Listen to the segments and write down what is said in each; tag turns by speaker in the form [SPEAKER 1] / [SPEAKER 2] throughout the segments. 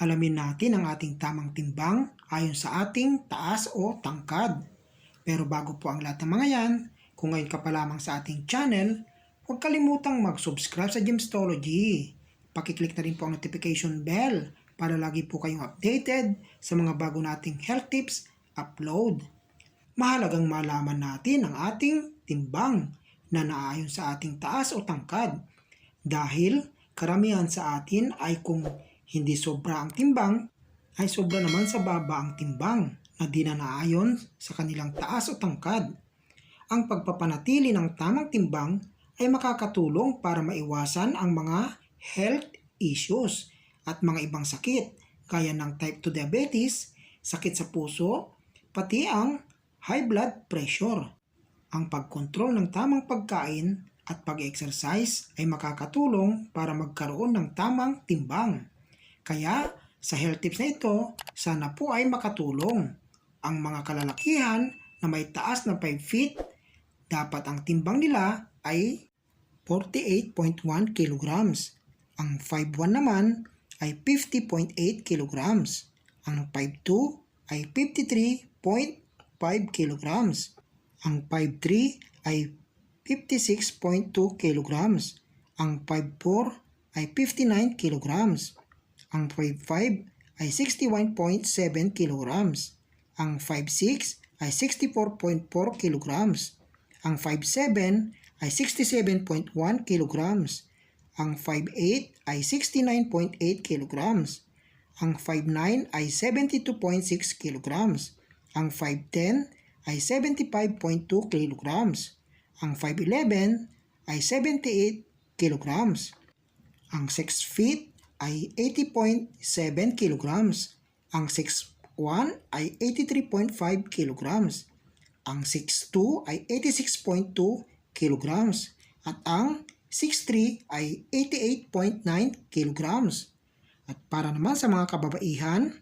[SPEAKER 1] Alamin natin ang ating tamang timbang ayon sa ating taas o tangkad. Pero bago po ang lahat ng mga yan, kung ngayon ka pa lamang sa ating channel, huwag kalimutang mag-subscribe sa Gemstology. Pakiclick na rin po ang notification bell para lagi po kayong updated sa mga bago nating health tips upload. Mahalagang malaman natin ang ating timbang na naayon sa ating taas o tangkad. Dahil karamihan sa atin ay kung hindi sobra ang timbang, ay sobra naman sa baba ang timbang na di na naayon sa kanilang taas o tangkad. Ang pagpapanatili ng tamang timbang ay makakatulong para maiwasan ang mga health issues at mga ibang sakit gaya ng type 2 diabetes, sakit sa puso, pati ang high blood pressure. Ang pagkontrol ng tamang pagkain at pag-exercise ay makakatulong para magkaroon ng tamang timbang. Kaya sa health tips na ito, sana po ay makatulong. Ang mga kalalakihan na may taas na 5 feet, dapat ang timbang nila ay 48.1 kilograms. Ang 5'1 naman ay 50.8 kilograms. Ang 5'2 ay 53.5 kilograms. Ang 5'3 ay 56.2 kilograms. Ang 5'4 ay 59 kilograms. Ang 5'5 ay 61.7 kilograms. Ang 5'6 ay 64.4 kilograms. Ang 5'7 ay 67.1 kilograms. Ang 5'8 ay 69.8 kilograms. Ang 5'9 ay 72.6 kilograms. Ang 5'10 ay 75.2 kilograms. Ang 5'11 ay 78 kilograms. Ang 6 feet ay 80.7 kilograms. Ang 6'1 ay 83.5 kilograms. Ang 6'2 ay 86.2 kilograms. At ang 6'3 ay 88.9 kilograms. At para naman sa mga kababaihan,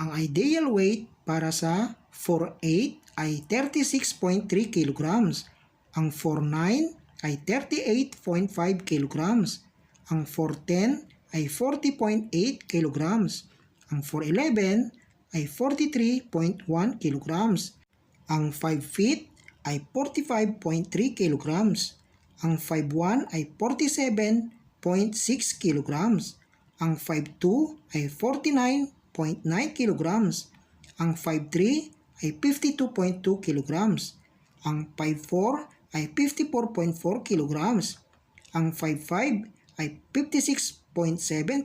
[SPEAKER 1] ang ideal weight para sa 4'8 ay 36.3 kilograms. Ang 4'9 ay 38.5 kilograms. Ang 4'10 ay 40.8 kilograms. Ang 4'11 ay 43.1 kilograms. Ang 5 feet ay 45.3 kilograms. Ang 5'1 ay 47.6 kilograms. Ang 5'2 ay 49.9 kilograms. Ang 5'3 ay 52.2 kilograms. Ang 5'4 ay 54.4 kilograms. Ang 5'5 ay 56.7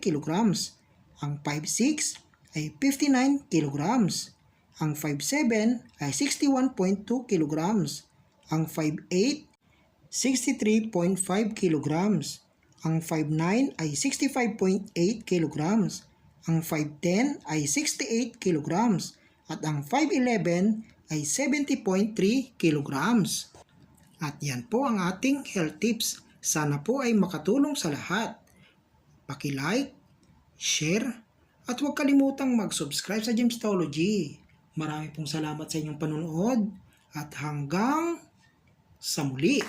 [SPEAKER 1] kilograms. Ang 5'6 ay 59 kilograms. Ang 5'7 ay 61.2 kilograms. Ang 5'8 63.5 kilograms. Ang 5'9 ay 65.8 kilograms. Ang 5'10 ay 68 kilograms. At ang 5'11 ay 70.3 kilograms. At yan po ang ating health tips. Sana po ay makatulong sa lahat. Paki-like, share, at huwag kalimutang mag-subscribe sa Gemstology. Marami pong salamat sa inyong panonood at hanggang sa muli.